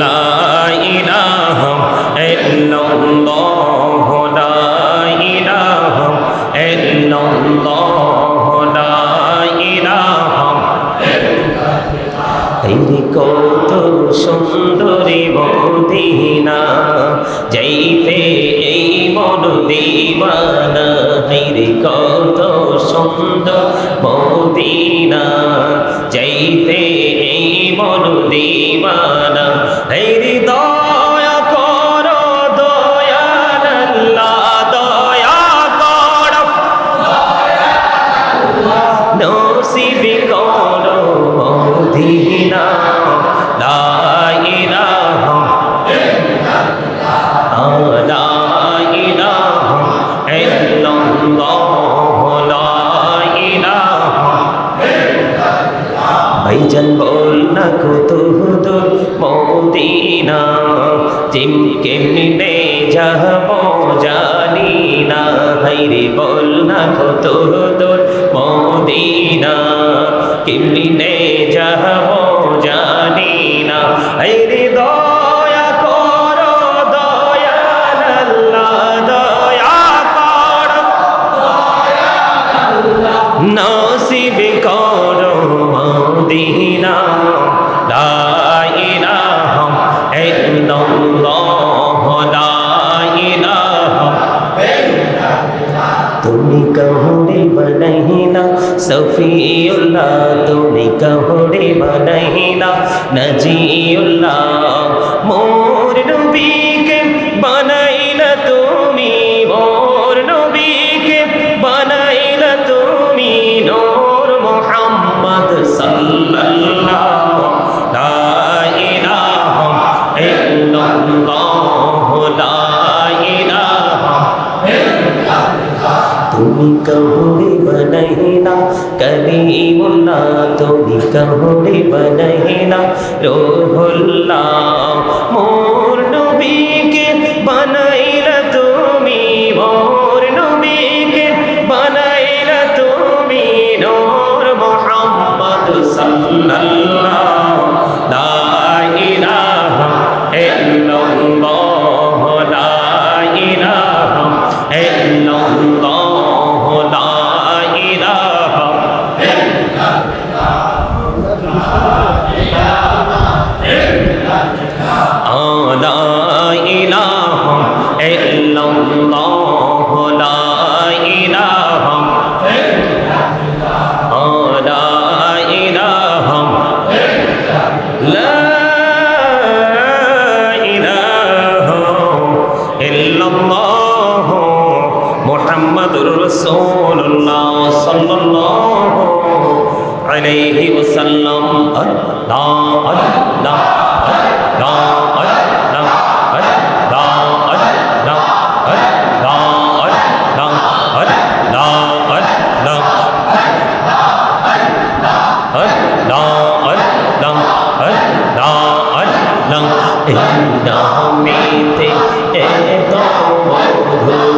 লা ইলাহা ইল্লাল্লাহ, লা ইলাহা ইল্লাল্লাহ, লা ইলাহা। ইল্লাল্লাহ কত সুন্দরী মদিনা যাইতে এই মন দিবানা কত সুন্দর মদিনা। 이만 ভাই রে বল না তো শফিউল্লাহ তুমি কহরে বানাইলা নজি তো হরি বনহিনা রোহুল্লাহ। মোহাম্মদুর রাসূলুল্লাহ সাল্লাল্লাহু আলাইহি ওয়াসাল্লাম আল্লাহ আল্লাহ আল্লাহ Nam mê tê ê tô vô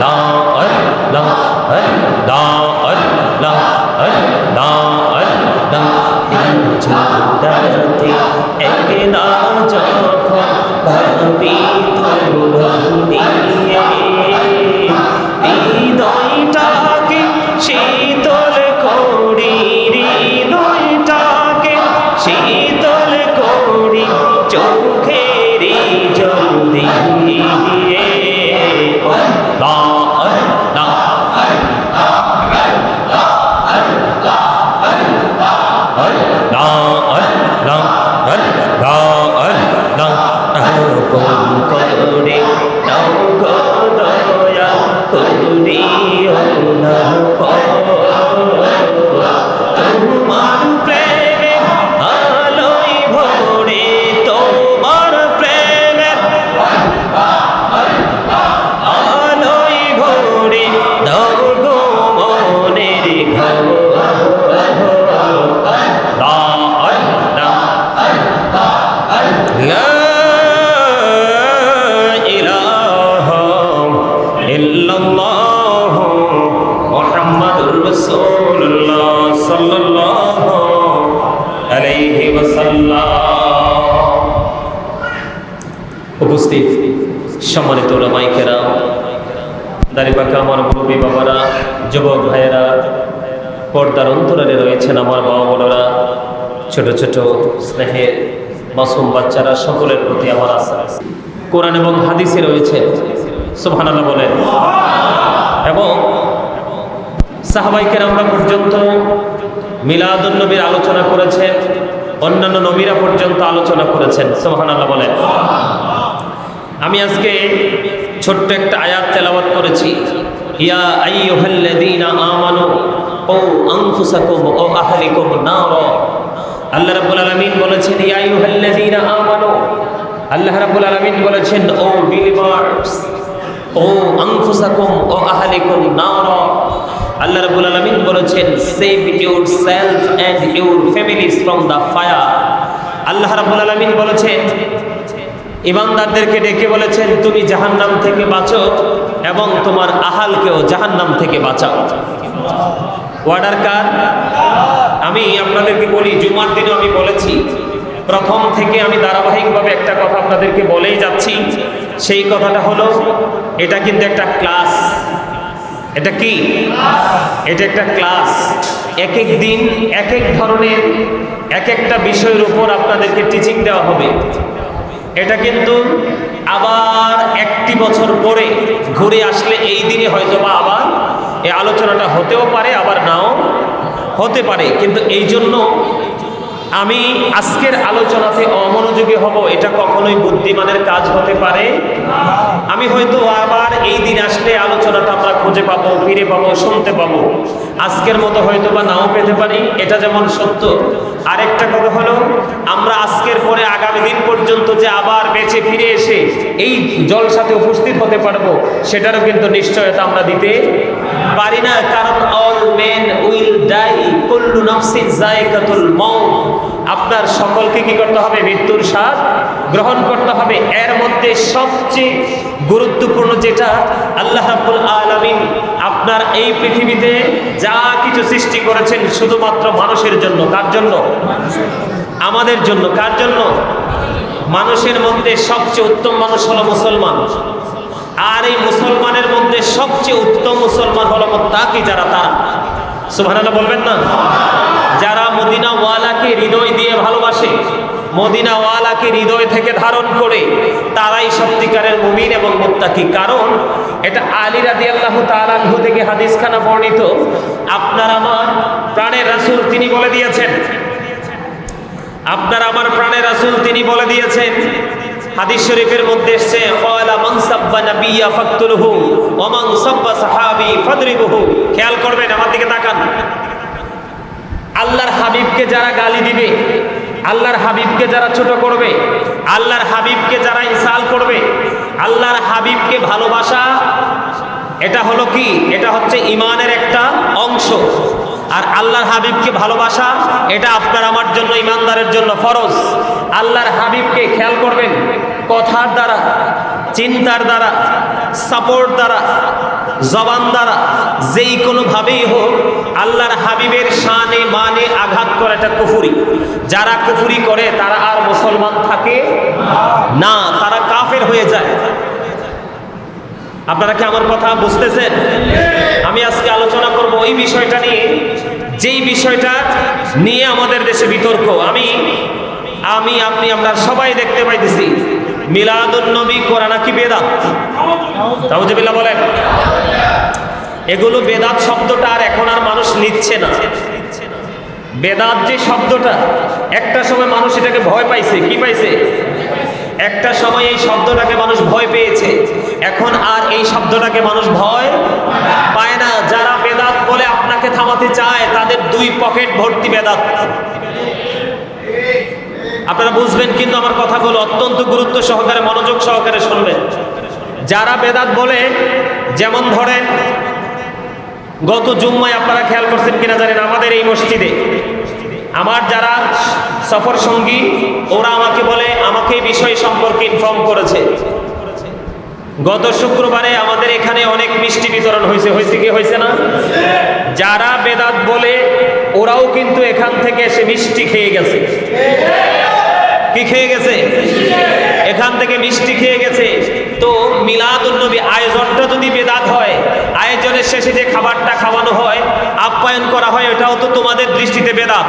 当哎当哎。哎 উপস্থিত সম্মানিত ওলামাই কেরাম আমার মুরব্বী বাবারা, যুবক ভাইয়েরা, পর্দার অন্তরালে রয়েছেন আমার বাবা বড়রা ছোট ছোট স্নেহের মাসুম বাচ্চারা, সকলের প্রতি আমার আশা। কোরআন এবং হাদিসে রয়েছে সুবহানাল্লাহ বলেন এবং সাহাবাইকের আমরা পর্যন্ত মিলাদুন নবীর আলোচনা করেছেন, অন্যান্য নবীরা পর্যন্ত আলোচনা করেছেন, সুবহানাল্লাহ বলেন আমি আজকে ছোট্ট একটা আয়াত তেলাওয়াত করেছি। ইয়া আইয়ুহাল্লাযীনা আমানু ও আনফুসাকুম ও আহলিকুম নার। আল্লাহ রাব্বুল আলামিন বলেছেন, ইয়া আইয়ুহাল্লাযীনা আমানু। আল্লাহ রাব্বুল আলামিন বলেছেন, ও বিলিভার্স ও ও বলেছেন your and your families from the fire বলেছেন, ইমানদারদেরকে ডেকে বলেছেন, তুমি জাহান্নাম থেকে বাঁচো এবং তোমার আহালকেও জাহান্নাম থেকে বাঁচাও। ওয়ার্ডার কার? আমি আপনাদেরকে বলি, জুমার দিনও আমি বলেছি। প্রথম থেকে আমি ধারাবাহিকভাবে একটা কথা আপনাদেরকে বলেই যাচ্ছি। সেই কথাটা হলো, এটা কিন্তু একটা ক্লাস। এটা কি? এটা একটা ক্লাস। এক এক দিন এক এক ধরনের এক একটা বিষয়ের উপর আপনাদেরকে টিচিং দেওয়া হবে। এটা কিন্তু আবার একটি বছর পরে ঘুরে আসলে এই দিনে হয়তো বা আবার এই আলোচনাটা হতেও পারে, আবার নাও হতে পারে। কিন্তু এই জন্য আমি আজকের আলোচনাতে অমনোযোগী হব, এটা কখনোই বুদ্ধিমানের কাজ হতে পারে। আমি হয়তো আবার এই দিন আসলে আলোচনাটা আমরা খুঁজে পাবো, ফিরে পাবো, শুনতে পাবো। আজকের মতো হয়তো বা নাও পেতে পারি, এটা যেমন সত্য। আরেকটা কথা হলো, আমরা আজকের পরে আগামী দিন পর্যন্ত যে আবার বেঁচে ফিরে এসে এই জলসাতে উপস্থিত হতে পারব, সেটারও কিন্তু নিশ্চয়তা আমরা দিতে পারি না। কারণ অল মেন উইল ডাই কুল্লু নাফসিন জায়কাতুল মাউত। আপনার সকলকে কি করতে হবে? মৃত্যুর স্বাদ গ্রহণ করতে হবে। এর মধ্যে সবচেয়ে গুরুত্বপূর্ণ যেটা, আল্লাহ রাব্বুল আলামিন আপনার এই পৃথিবীতে যা কিছু সৃষ্টি করেছেন শুধুমাত্র মানুষের জন্য। কার জন্য? আমাদের জন্য। কার জন্য? মানুষের মধ্যে সবচেয়ে উত্তম মানুষ হলো মুসলমান। আর এই মুসলমানের মধ্যে সবচেয়ে উত্তম মুসলমান হলো তাকে যারা, তারা। সুবহানাল্লাহ বলবেন না? যারা মদিনা ওয়ালাকে হৃদয় দিয়ে ভালোবাসে মদিনা ওয়ালাকে হৃদয় থেকে ধারণ করে, তারাই সত্যিকারের মুমিন এবং মুত্তাকি। কারণ এটা আলী রাদি আল্লাহ তালানহু থেকে হাদিসখানা বর্ণিত। আপনার আমার প্রাণের রাসূল তিনি বলে দিয়েছেন। আপনার আমার প্রাণের রাসূল তিনি বলে দিয়েছেন। হাদিস শরীফের মধ্যে এসেছে, ক্বালা মান সাব্বা নাবিয়্যা ফাকতুলহু, ওয়া মান সাব্বা সাহাবী ফাদরিবুহু। খেয়াল করবেন, আমার দিকে তাকান। আল্লাহর হাবিবকে যারা গালি দিবে, আল্লাহর হাবিবকে যারা ছোট করবে, আল্লাহর হাবিবকে যারা ইসাল করবে, আল্লাহর হাবিবকে ভালোবাসা, এটা হলো কি? এটা হচ্ছে ইমানের একটা অংশ। আর আল্লাহর হাবিবকে ভালোবাসা, এটা আপনার আমার জন্য ইমানদারের জন্য ফরজ। আল্লাহর হাবিবকে খেয়াল করবেন, কথার দ্বারা, চিন্তার দ্বারা সাপোর্ট দ্বারা জবান দ্বারা যেই কোনোভাবেই হোক আল্লাহর হাবিবের শানে মানে আঘাত করে এটা কুফুরি। যারা কুফুরি করে, তারা আর মুসলমান থাকে না, তারা কাফের হয়ে যায়। আপনারা কি আমার কথা বুঝতেছেন? আমি আজকে আলোচনা করব ওই বিষয়টা নিয়ে। যেই বিষয়টা নিয়ে আমাদের দেশে বিতর্ক, আমি আমি, আপনি, আমরা সবাই দেখতে পাইতেছি। মিলাদুন্নবী কোরআন নাকি বেদাত? তাউজবিল্লা বলেন। এগুলো বেদাত শব্দটা আর এখন আর মানুষ নিচ্ছে না। বেদাত যে শব্দটা, একটা সময় মানুষ এটাকে ভয় পাইছে। কি পাইছে? একটা সময় এই শব্দটাকে মানুষ ভয় পেয়েছে। এখন আর এই শব্দটাকে মানুষ ভয় পায় না। যারা বেদাত বলে আপনাকে থামাতে চায়, তাদের দুই পকেট ভর্তি বেদাত। আপনারা বুঝবেন কিন্তু আমার কথাগুলো অত্যন্ত গুরুত্ব সহকারে, মনোযোগ সহকারে শুনবেন। যারা বেদাত বলে, যেমন ধরেন, গত জুম্মায় আপনারা খেয়াল করছেন কিনা জানেন, আমাদের এই মসজিদে আমার যারা সফর সঙ্গী, ওরা আমাকে বলে, আমাকে এই বিষয় সম্পর্কে ইনফর্ম করেছে। গত শুক্রবারে আমাদের এখানে অনেক মিষ্টি বিতরণ হয়েছে হয়েছে কি, হয়েছে না? যারা বেদাত বলে, ওরাও কিন্তু এখান থেকে এসে মিষ্টি খেয়ে গেছে। কি খেয়ে গেছে? এখান থেকে মিষ্টি খেয়ে গেছে। তো মিলাদুন্নবী আয়োজনটা যদি বেদাত হয়, আয়োজনের শেষে যে খাবারটা খাওয়ানো হয়, আপ্যায়ন করা হয় ওটাও তো তোমাদের দৃষ্টিতে বেদাত।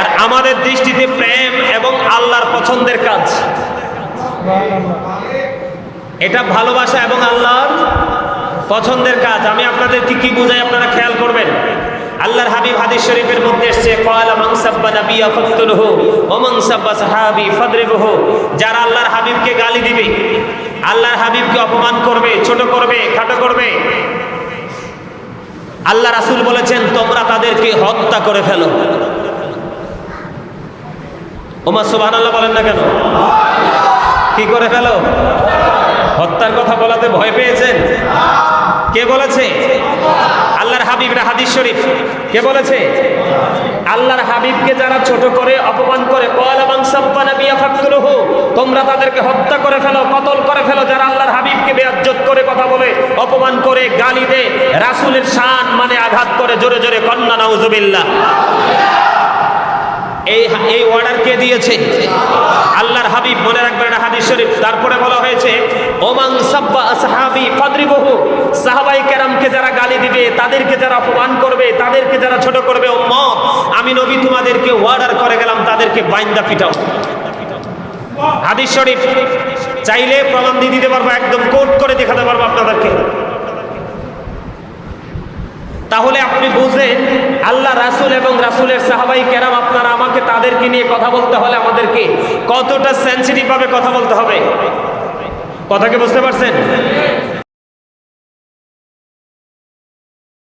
আর আমাদের দৃষ্টিতে প্রেম এবং আল্লাহর পছন্দের কাজ। এটা ভালোবাসা এবং আল্লাহর পছন্দের কাজ। আমি আপনাদেরকে কি বুঝাই আপনারা খেয়াল করবেন? আল্লাহর হাবিব হাদিস শরীফের মধ্যে এসেছে কয়লা মাংসাব্বা নাবিয়া ফাকতুলহু ওয়া মাংসাব্বা সাহাবি ফাদরিবহু। যারা আল্লাহর হাবিবকে গালি দিবে, আল্লাহর হাবিবকে অপমান করবে, ছোট করবে, খাটো করবে, আল্লাহ রাসূল বলেছেন, তোমরা তাদেরকে হত্যা করে ফেলো। ওমা সুবহানাল্লাহ বলেন না কেন? কি করে ফেলো? হত্যার কথা বলাতে ভয় পেয়েছেন? কে বলেছে? আল্লাহর হাবিবরা হাদিস শরীফ। কে বলেছে? আল্লাহর হাবিবকে যারা ছোট করে অপমান করে তোমরা তাদেরকে হত্যা করে ফেলো, কতল করে ফেলো। যারা আল্লাহর হাবিবকে বেয়াজ্জত করে কথা বলে, অপমান করে, গালি দে রাসূলের শান মানে আঘাত করে, জোরে জোরে কন্না নাউজুবিল্লাহ। এই এই অর্ডার কে দিয়েছে? আল্লাহর হাবিব, মনে রাখবেন হাদিস শরীফ। তারপরে বলা হয়েছে, ওমান সাব্বা আসহাবি ফাদরিবহু। সাহাবাই কেরামকে যারা গালি দিবে, তাদেরকে যারা অপমান করবে, তাদেরকে যারা ছোট করবে, উম্মত, আমি নবী তোমাদেরকে অর্ডার করে গেলাম, তাদেরকে বাইন্দা পিটাও। হাদিস শরীফ, চাইলে প্রমাণ দিয়ে দিতে পারব, একদম কোট করে দেখাতে পারব আপনাদেরকে। তাহলে আপনি বুঝেন আল্লাহ রাসুল এবং রাসুলের সাহাবাই কেরাম আপনারা আমাকে তাদেরকে নিয়ে কথা বলতে হলে আমাদেরকে কতটা সেন্সিটিভ ভাবে কথা বলতে হবে? কথাকে বুঝতে পারছেন?